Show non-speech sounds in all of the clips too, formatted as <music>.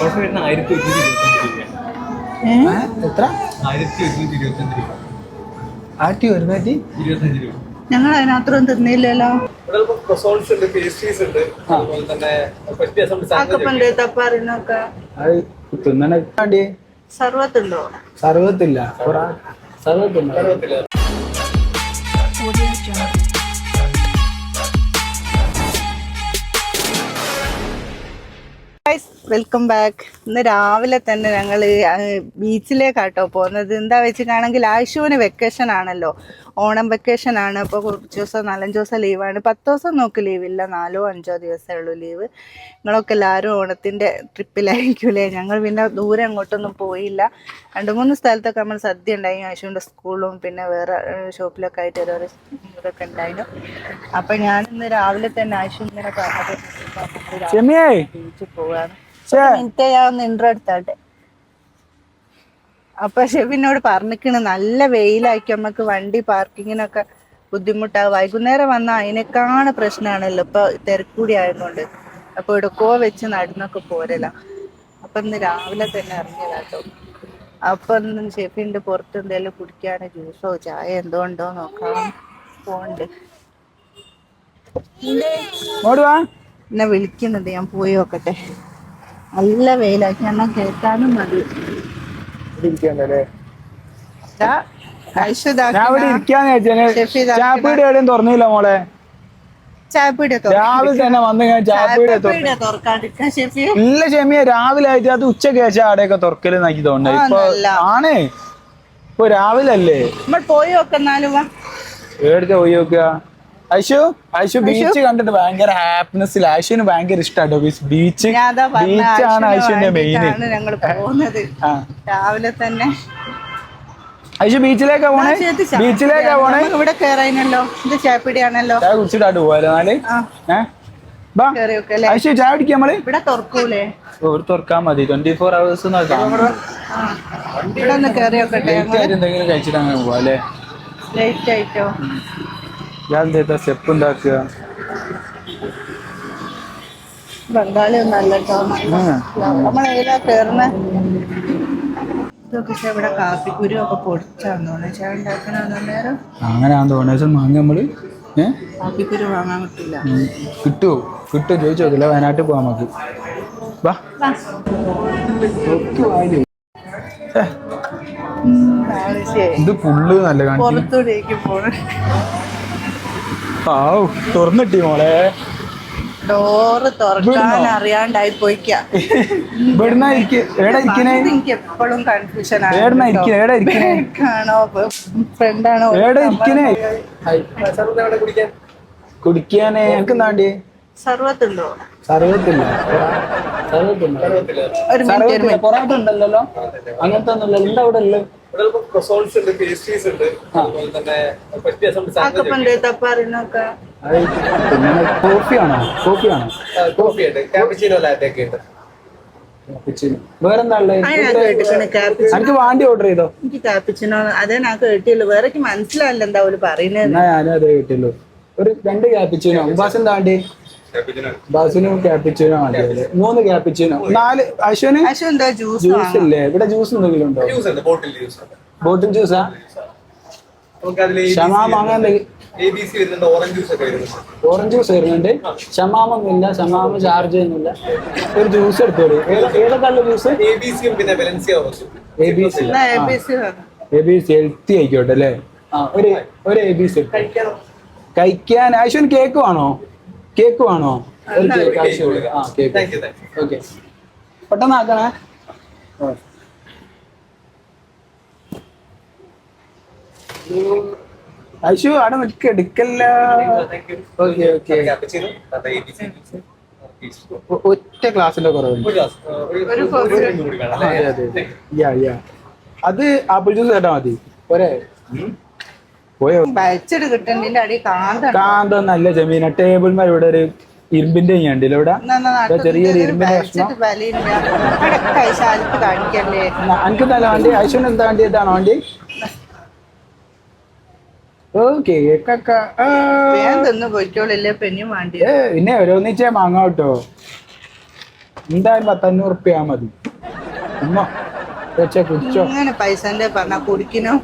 Total വരുന്ന ആയിരത്തി ഒരുന്നൂറ്റി ഇരുപത്തഞ്ച് രൂപ. ഏ? എത്ര ആയിരത്തി ഒരുന്നൂറ്റി ഇരുപത്തഞ്ച് രൂപ ആയിരത്തി ഒരുന്നൂറ്റി ഇരുപത്തഞ്ച് രൂപ ഞങ്ങൾ അതിനത്രയും തിന്നില്ലല്ലോ സർവത്തുണ്ടോ? സർവത്തില്ല. ക്രൊസോൾസ് വെൽക്കം ബാക്ക്. ഇന്ന് രാവിലെ തന്നെ ഞങ്ങൾ ബീച്ചിലേക്കാട്ടോ പോകുന്നത്. എന്താ വെച്ചിട്ടാണെങ്കിൽ ആശുവിന് വെക്കേഷൻ ആണല്ലോ. ഓണം വെക്കേഷൻ ആണ്. അപ്പോൾ കുറച്ച് ദിവസം നാലഞ്ച് ദിവസം ലീവാണ് പത്ത് ദിവസം നോക്ക് ലീവില്ല നാലോ അഞ്ചോ ദിവസമേ ഉള്ളൂ ലീവ് നിങ്ങളൊക്കെ എല്ലാവരും ഓണത്തിന്റെ ട്രിപ്പിലായിരിക്കൂലേ ഞങ്ങൾ പിന്നെ ദൂരെ അങ്ങോട്ടൊന്നും പോയില്ല. രണ്ട് മൂന്ന് സ്ഥലത്തൊക്കെ നമ്മൾ സദ്യ ഉണ്ടായി. ആശുവിന്റെ സ്കൂളും പിന്നെ വേറെ ഷോപ്പിലൊക്കെ ആയിട്ട് ഓരോരോ ഇതൊക്കെ ഉണ്ടായിരുന്നു. അപ്പം ഞാനിന്ന് രാവിലെ തന്നെ ആശു ഇങ്ങനെ ബീച്ചിൽ പോവാണ്. മിനിറ്റ് ഞാൻ ഒന്ന് ഇൻട്രോ എടുത്താട്ടെ. അപ്പൊ ഷെഫിനോട് പറഞ്ഞിക്കണ് നല്ല വെയിലാക്കി നമ്മക്ക് വണ്ടി പാർക്കിങ്ങിനൊക്കെ ബുദ്ധിമുട്ടാകും വൈകുന്നേരം വന്നാൽ അതിനേക്കാണ് പ്രശ്നമാണല്ലോ ഇപ്പൊ തിരക്കൂടി ആയതുകൊണ്ട്. അപ്പൊ എടുക്കോ വെച്ച് നടന്നൊക്കെ പോരല. അപ്പൊ ഇന്ന് രാവിലെ തന്നെ ഇറങ്ങിയതാട്ടോ. അപ്പൊ ഇന്ന് ഷെഫിന്റെ പുറത്ത് എന്തെങ്കിലും കുടിക്കാണ് ജ്യൂസോ ചായ എന്തോ ഉണ്ടോ നോക്കാം. പോണ്ട് എന്നെ വിളിക്കുന്നുണ്ട് ഞാൻ പോയി നോക്കട്ടെ. നല്ല വെയിലാക്കി എന്നാൽ കേട്ടാലും മതി ഇവിടെ ഇരിക്കണ്ടല്ലേ ദാ, ആയിഷ ഇതാക്കി ഞാൻ ഇവിടെ ദാ, ഇരിക്കാന്ന് ഷെഫി വെച്ചാൽ ഇതാക്കി ചാപ്പീട് എവിടെയും തുറന്നില്ല മോളെ. രാവിലെ തന്നെ വന്ന് ഇല്ല രാവിലെ ആയിട്ട് അത് ഉച്ച കേശ അവിടെയൊക്കെ തുറക്കൽ നോക്കി ആ, ഇപ്പൊ ആണേ. ഇപ്പൊ രാവിലെ അല്ലേ? നമ്മൾ പോയി നോക്കുന്നാലും ഏടുക്ക പോയി നോക്കുക. ഐഷു ഐഷു ബീച്ച് കണ്ടിട്ട് ഭയങ്കര ഹാപ്പിനെസ്സിൽ ഐഷുവിന് ഭയങ്കര ഇഷ്ടാട്ടോ ബീച്ച് ബീച്ചാണ് ഐഷുവിന്റെ മെയിൻ ഞങ്ങൾ പോകുന്നത്. ആ. രാവിലെ തന്നെ. ഐഷു ബീച്ചിലേക്കാ പോണേ? ബീച്ചിലേക്കാ പോണേ? ഇവിടെ കേറാനല്ലോ ഇത് ചാപ്പിടിയാണല്ലോ ചായ കുടിച്ചിട്ടാട്ട് പോയാലോ നാല് ഐഷു ചായ കുടിക്കാം നമ്മൾ? ഇവിടെ തുറക്കൂലേ? ഒരു തുറക്കാൻ മതി. ട്വന്റി ഫോർ അവേഴ്സ് എന്തെങ്കിലും കഴിച്ചിട്ട് അങ്ങനെ പോവാ അല്ലേ? ലേറ്റ് ആയിട്ടോ? ഞാൻ ഏതാ സ്റ്റെപ്പ് ഉണ്ടാക്കുക ബംഗാളി ഒന്നല്ല കേട്ടോ നമ്മൾ ഏതാ കേറുന്ന? ഇതൊക്കെ പക്ഷെ ഇവിടെ കാപ്പിക്കുരു ഒക്കെ പൊടിച്ചാന്ന്? തോന്നുന്നു ചായ ഉണ്ടാക്കണമെന്ന് നേരം അങ്ങനെ തോന്നുന്നത് മാങ്ങ നമ്മൾ കാപ്പിക്കുരു വാങ്ങാൻ കിട്ടില്ല ഉം. കിട്ടുമോ കിട്ടുമോ ചോദിച്ചു നോക്കില്ല വയനാട്ടിൽ പോവാൻ നമുക്ക്. വാ. ഇത് പുള്ളു നല്ല പോണ. ആവു തുറന്നിട്ടി മോളെ. ഡോറ് തുറക്കാൻ അറിയാണ്ടായി പോയിക്ക. ഇവിടുന്ന ഇരിക്ക എവിടെ ഇരിക്കണേ? എനിക്ക് എപ്പോഴും കൺഫ്യൂഷൻ ആണോ ഫ്രണ്ടാണോ എവിടെ ഇരിക്കണേ? കുടിക്കാനേ എനിക്ക് സർവത്തുണ്ടോ സർവത്തില്ല സർവത്തില്ല പൊറാട്ട ഉണ്ടല്ലോ. അങ്ങനത്തെ ഒന്നുമില്ല. എന്താ അവിടെ ഉള്ളത്? തപ്പാറിനൊക്കെ. പിന്നെ കോഫിയാണോ? ലാറ്റൊക്കെ ഉണ്ട്. എനിക്ക് വാണ്ടി ഓർഡർ ചെയ്തോ? എനിക്ക് കാപ്പിച്ചിനോ അതേ ഞാൻ കേട്ടിയുള്ളൂ. വേറെ മനസ്സിലാവില്ല എന്താ അവർ പറയുന്നത് എന്നാ ഞാനും അതേ കിട്ടുള്ളൂ ഒരു രണ്ട് കാപ്പിച്ചിനോ ഉപാസം ക്യാപിച്ചിനോ ബാസിനും ക്യാപ്പിച്ചിനോ വേണ്ടി മൂന്ന് ക്യാപ്പിച്ചിനോ നാല്. അശ്വന്? ജ്യൂസ് ഇല്ലേ? ഇവിടെ ജ്യൂസ് എന്തെങ്കിലും ഉണ്ടോ? ബോട്ടിൽ ജ്യൂസ് ഷമാമ അങ്ങനെ ഓറഞ്ച് ജ്യൂസ് ഒക്കെ വരുന്നുണ്ട്. ഷമാമൊന്നുമില്ല ഷമാമ ചാർജ് ചെയ്യുന്നില്ല. ഒരു ജ്യൂസ് എടുത്തോളൂ ഏതൊക്കെയുള്ള ഏതൊക്കെ juice A B C A B C A B C healthy ആയിക്കോട്ടെ അല്ലേ? ആ ഒരു ഒരു എ ബി സി കഴിക്കാൻ ആവശ്യം കേക്ക് വേണോ? കേക്ക് വേണോ ഒരു കേക്ക് ആവശ്യമുള്ളൂ ആ കേക്ക് ഓക്കെ പെട്ടെന്ന് ആക്കണേ. അശു അവിടെ നിൽക്ക. എടുക്കല്ല. Okay okay. ഒറ്റ ക്ലാസ്സിന്റെ കുറവുണ്ട്. ഒരു ഒരു ഒരു ഒരു അതെ അതെ യാ യാ അത് ആപ്പിൾ ജ്യൂസ് കേട്ടാ മതി. പോരെ കാന്തം നല്ല ജമീന ടേബിൾ മേൽ ഇവിടെ ഒരു ഇരുമ്പിന്റെ ഉണ്ടല്ലോ ഇവിടെ ചെറിയൊരു ഇരുമ്പിന്റെ കഷ്ണം. എനിക്ക് നല്ല വണ്ടി. അശ്വൻ എന്താ വണ്ടി? ഇതാണോ വണ്ടി? ഓക്കെ പിന്നെ ഓരോന്നിച്ചേ മാങ്ങ കേട്ടോ? എന്തായാലും പത്തഞ്ഞൂറ് റുപ്യ മതി. ഉമ്മ വെച്ചാ കുടിച്ചോ. ഇങ്ങനെ പൈസന്റെ പറഞ്ഞ കുടിക്കണോ?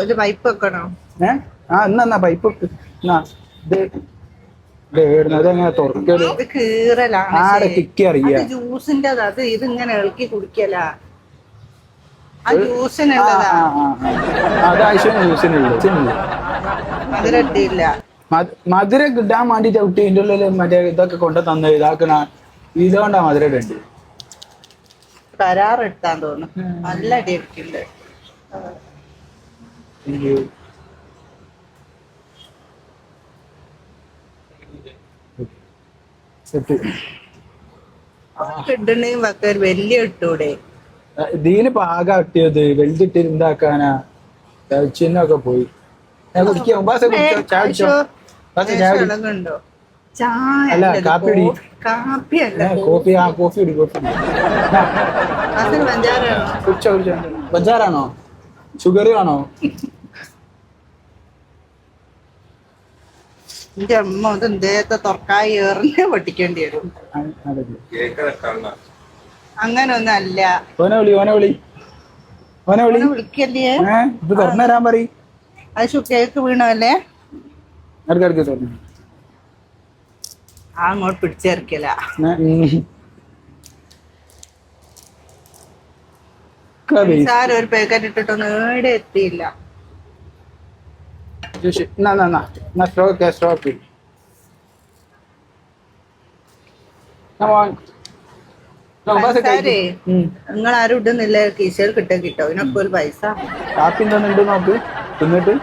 ഇത് പൈപ്പ് വെക്കണോ? ഏ? ആ എന്നാ എന്നാ പൈപ്പ് വെക്ക്. എന്നാ ഇത് ഇത് എങ്ങനെ തുറക്കൽ? കീറലാണ് ആടെ കിക്കി അറിയ ജ്യൂസിന്റെ അത്. ഇത് ഇങ്ങനെ ഇളക്കി കുടിക്കല. ആ ജ്യൂസിനുള്ളതാ. അത് ആവശ്യം മധുരം മധുരം കിട്ടാൻ വേണ്ടി ചവിട്ടി ഇതിന്റെ ഉള്ളിൽ മറ്റേ ഇതൊക്കെ കൊണ്ട് തന്ന ഇതാക്കണ ഇതുകൊണ്ടാ മധുര ഇടണ്ട് കരാർ എടുത്താൻ തോന്നുന്നു. നല്ല അടിയൊക്കെ ഉണ്ട് സെറ്റ്. you. വലിയ ഇട്ടൂടെ? ഇതിന് പാക കിട്ടിയത് വെളുത്തിട്ട് എന്താക്കാനാ ചിന്നൊക്കെ പോയി. ഞാൻ കുടിക്കാം. ബാസ കുടിച്ചോ? ചായ കുടിച്ചോ? ബാസ ചായ കുടി ചായ അല്ല, കാപ്പി കുടി. കാപ്പി അല്ല കോഫി ആ കോഫി കുടി കോഫി അതിന് പഞ്ചാരാണോ കുടിച്ചോ കുടിച്ചോ. ബജാറാണോ ഷുഗർ ആണോ എന്റെ അമ്മ ഇത് ദേഹത്തെ തുറക്കായി എറിഞ്ഞ് പൊട്ടിക്കേണ്ടി വരും. അങ്ങനൊന്നും അതെ. അല്ല ഓനെ വിളി. ഓനെ വിളി. ഓനെ വിളി വിളിക്കല്ലേ ഇത് തുറന്നു തരാൻ പറ അത് കേക്ക് വീണല്ലേ ആ അങ്ങോട്ട് പിടിച്ചേർക്കല ഒരു പാക്കറ്റ് ഇട്ടിട്ടൊന്നും എവിടെ എത്തിയില്ല. സ്ട്രോക്ക് സ്ട്രോക്ക് സാരേ നിങ്ങൾ ആരും? ഇടുന്നില്ല. കീശയിൽ കിട്ടാൻ കിട്ടോ. ഇതിനൊക്കെ ഒരു പൈസ. കാപ്പി എന്തുണ്ട് നോക്ക്. തിന്നിട്ട്.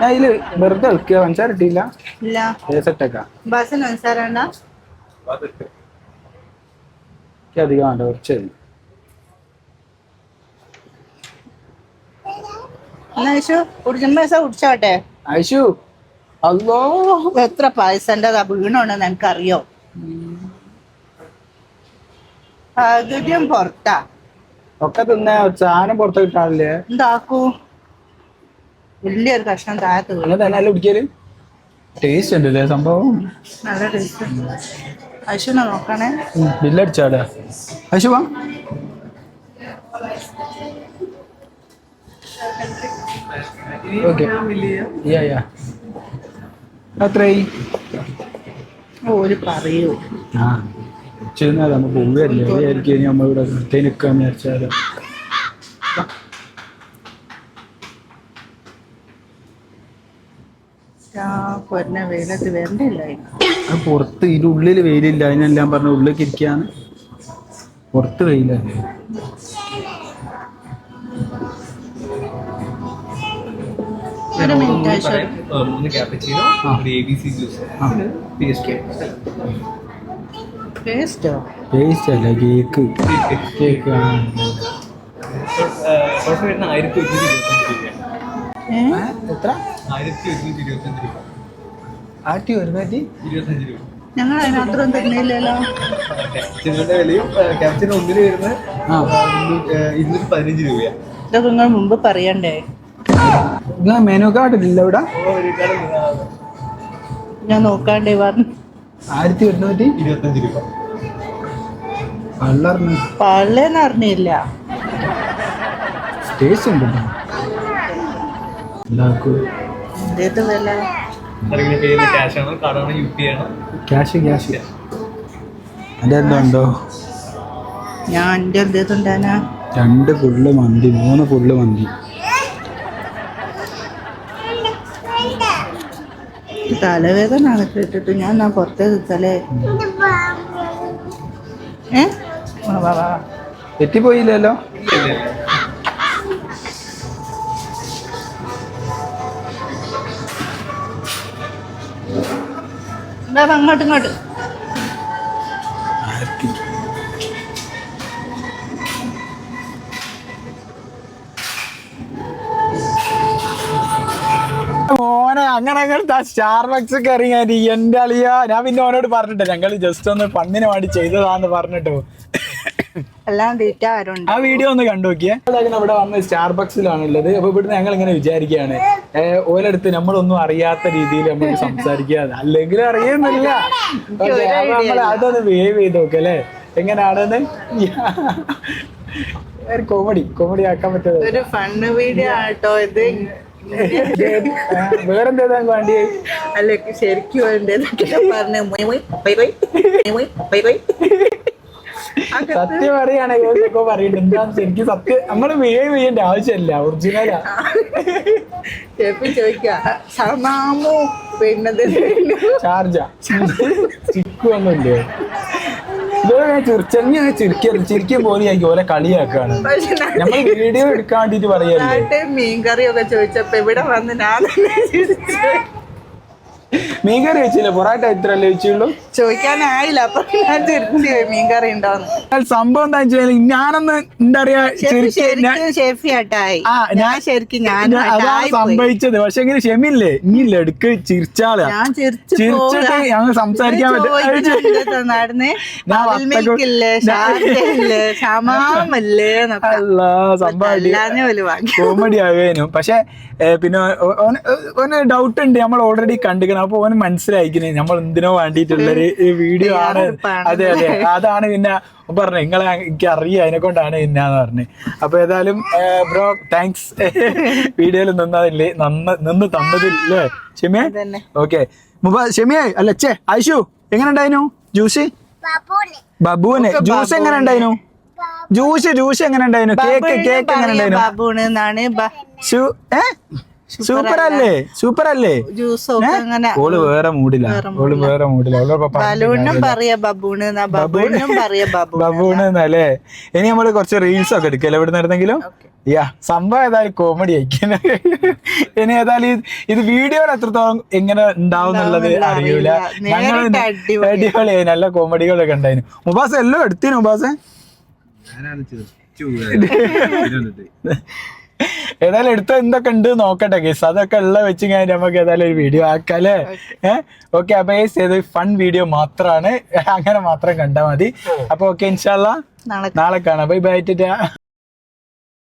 ഞാൻ ഇതിൽ വെറുതെ വെക്കുക പഞ്ചാര ഇട്ടില്ല. ഇല്ല. സെറ്റൊക്കെ ബസ്സിന് മനസ്സാരണ്ട അതിട്ട് അധികം വേണ്ട. കുറച്ച് മതി. എന്നാ യേശു കുടിച്ചുമ്പോ പൈസ കുടിച്ചോട്ടെ? ഐഷു അല്ലോ എത്ര പൈസന്റെ വീണോണെന്ന് എനിക്കറിയോ പകുതിയും പുറത്താ. ഒക്കെ തിന്ന സാധനം പുറത്ത് കിട്ടാറില്ലേ എന്താക്കൂ? വലിയൊരു കഷ്ണം താഴത്ത് വീണു. തന്നെ അല്ലേ കുടിക്കൽ? ടേസ്റ്റ് ഉണ്ടല്ലേ സംഭവം? നല്ല ടേസ്റ്റ് അശ്വിനെ നോക്കണേ. ബില്ലടിച്ചാടാ ഐഷു വാ ഓക്കെ യാ യാ അത്രയായി. ഒരു പറയൂ. ആ നമ്മൾ പോവുകയല്ലേ? വിചാരിച്ചാലോ. വെയിലത്ത് വരണ്ടില്ല പുറത്ത് ഇതിന്റെ ഉള്ളിൽ വെയിലില്ല. അതിനെല്ലാം പറഞ്ഞ ഉള്ളിലേക്ക് ഇരിക്കാന്ന്. പുറത്ത് വെയിലല്ലേ? ഒരു മിനിറ്റ് മൂന്ന് ക്യാപ്പച്ചീനോ ഒരു A B C juice paste taste paste taste അല്ല കേക്ക് കേക്ക് ആ ടോട്ടൽ വരുന്ന ആയിരത്തി ഒരുന്നൂറ്റി ഇരുപത്തഞ്ച് രൂപയാണ്. എത്ര? ആയിരത്തി ഒരുന്നൂറ്റി ഇരുപത്തഞ്ച് രൂപ. ഇരുപത്തഞ്ച് രൂപ. ഞങ്ങൾ അതിനത്രയും തന്നില്ലല്ലോ. ക്യാപ്ചിനോന്റെ വിലയും ഒന്നിന് വരുന്നത് ആ. ഇരുന്നൂറ്റി പതിനഞ്ച് രൂപയാണ്. ഇതൊക്കെ നിങ്ങൾ മുമ്പ് പറയണ്ടേ? നിങ്ങൾ മെനു കാർഡ് ഇല്ല ഇവിടെ? ഞാൻ നോക്കാണ്ടേ പറഞ്ഞു. ആയിരത്തി ഒരുന്നൂറ്റി ഇരുപത്തഞ്ച് രൂപ. പള്ളറിന് പള്ളേന്ന് അറിഞ്ഞില്ല. ടേസ്റ്റ് ഉണ്ട് എന്തേത് വില? ക്യാഷ് ക്യാഷ് ഞാൻ എന്റെ എന്തേതുണ്ടാനാ? രണ്ട് ഫുള്ള് മന്തി മൂന്ന് ഫുള്ള് മന്തി. തലവേദന കേട്ടിട്ട് ഞാൻ എന്നാ പുറത്തേ തലേ ഏ? തെറ്റിപ്പോയില്ലല്ലോ? അങ്ങോട്ട് ഇങ്ങോട്ട്? അങ്ങനെ അങ്ങനത്തെ സ്റ്റാർ ബക്സ് ഒക്കെ ഇറങ്ങി എന്റെ അളിയ. ഞാൻ പിന്നെ ഓനോട് പറഞ്ഞിട്ട് ഞങ്ങൾ ജസ്റ്റ് ഒന്ന് പണ്ണിന് വേണ്ടി ചെയ്തതാന്ന് പറഞ്ഞിട്ടോ. എല്ലാം ആ വീഡിയോ ഒന്ന് കണ്ടു നോക്കിയേ. ഇവിടെ വന്ന് സ്റ്റാർബക്സിലാണ് ഉള്ളത് അപ്പൊ ഇവിടുന്ന് ഞങ്ങൾ ഇങ്ങനെ വിചാരിക്കുകയാണ്. ഓലടുത്ത് നമ്മളൊന്നും അറിയാത്ത രീതിയിൽ നമ്മൾ സംസാരിക്കുക. അല്ലെങ്കിൽ അറിയുന്നില്ല. നമ്മൾ അതൊന്ന് ബിഹേവ് ചെയ്ത് നോക്കെ അല്ലേ? എങ്ങനെയാണെന്ന് കോമഡി കോമഡി ആക്കാൻ പറ്റുന്നത് ഒരു ഫണ്ണ് വീഡിയോ ആട്ടോ ഇത്. വേണ്ടി അല്ല ശരിക്കും പറഞ്ഞു മൊയ് മൊയ് മൊയ് സത്യം പറയുകയാണെങ്കിൽ പറയുന്നുണ്ട്. എന്താന്ന് ശരിക്കും സത്യം നമ്മൾ വേവ് ചെയ്യേണ്ട ആവശ്യമില്ല ഒറിജിനലാ ചേപ്പി ചോദിക്ക സമാമു പിന്നത് ചാർജ. ചിക്കു <laughs> ഒന്നുമില്ലേ ഞാൻ ചിരിക്കരുത്. ചിരിക്കും പോലെ ആയിരിക്കും ഓലെ കളിയാക്കാണ് നമ്മൾ വീഡിയോ എടുക്കാണ്ടിട്ട് നാട്ടിൽ മീൻകറിയൊക്കെ ചോദിച്ചപ്പോ ഇവിടെ വന്ന് ഞാൻ. മീൻകറി വെച്ചില്ല പൊറാട്ട ഇത്രല്ലേ വെച്ചുള്ളൂ ചോദിക്കാനായില്ല അപ്പൊ ഞാൻ തിരിച്ചു മീൻകറി ഉണ്ടോന്ന് എന്നാൽ സംഭവം എന്താ വെച്ചാൽ ഞാനൊന്ന് എന്താ പറയാ. സംഭവിച്ചത് പക്ഷെ എങ്ങനെ ക്ഷമില്ലേ ഇനി എടുക്ക് ചിരിച്ചാളാ ചിരിച്ചിട്ട് ഞങ്ങൾ സംസാരിക്കാൻ പറ്റും കോമഡി ആവേനും പക്ഷെ പിന്നെ ഡൗട്ട് ഉണ്ട് നമ്മൾ ഓൾറെഡി കണ്ടിക്കണം അപ്പൊ ഓന് മനസ്സിലായിക്കണേ നമ്മൾ എന്തിനോ വേണ്ടിയിട്ടുള്ളൊരു വീഡിയോ ആണ്. അതെ അതെ. അതാണ് പിന്നെ പറഞ്ഞു നിങ്ങളെ എനിക്ക് അറിയാം അതിനെ കൊണ്ടാണ് പിന്നാന്ന് പറഞ്ഞു. അപ്പൊ ഏതായാലും ബ്രോ താങ്ക്സ് <laughs> വീഡിയോയിൽ നിന്നതില്ലേ നന്ന നിന്ന് തന്നതില്ലേ ഷെമിയെ. ഓക്കെ. മുബ ഷെമിയെ അല്ല ചേ ഐഷു എങ്ങനെ ഉണ്ടായിരുന്നു ജ്യൂസ്? ബബുവിന്. ജ്യൂസ് എങ്ങനെ ഉണ്ടായിരുന്നു ജ്യൂസ് ജ്യൂസ് എങ്ങനെ ഉണ്ടായിരുന്നു കേക്ക് കേക്ക് എങ്ങനെ ഉണ്ടായിരുന്നു ബാബുണ്? സൂപ്പർ അല്ലേ? സൂപ്പർ അല്ലേ ഓൾ വേറെ മൂടില്ല ഓൾ വേറെ മൂടില്ല ബലൂണും പറയാ ബബൂണ് ബബൂണിനും പറയാ ബബൂണ് എന്നല്ലേ ഇനി നമ്മൾ കുറച്ച് റീൽസ് ഒക്കെ എടുക്കല്ലേ ഇവിടെ നിന്നെങ്കിലും യാ സംഭവം ഏതായാലും കോമഡി ആയിരിക്കും. ഇനി ഏതായാലും ഇത് ഇത് വീഡിയോയിൽ എത്രത്തോളം എങ്ങനെ ഉണ്ടാവും എന്നുള്ളത് അറിയൂല. അറിയില്ല. ഞങ്ങൾ. അടിപൊളിയായി. നല്ല കോമഡികളൊക്കെ ഉണ്ടായിരുന്നു മുബാസ എല്ലാം എടുത്തിനു മുബാസെ? ഏതായാലും എടുത്ത എന്തൊക്കെ ഉണ്ട് നോക്കട്ടെ കേസ് അതൊക്കെ ഉള്ള വെച്ച് കഴിഞ്ഞാൽ നമുക്ക് ഏതായാലും ഒരു വീഡിയോ ആക്കാല്ലേ? ഏഹ്? ഓക്കെ അപ്പൊ guys, ഇത് ഫൺ വീഡിയോ മാത്രമാണ് അങ്ങനെ മാത്രം കണ്ടാൽ മതി. അപ്പൊ ഓക്കെ ഇൻഷാല്ല നാളെ നാളെ കാണാം. Bye bye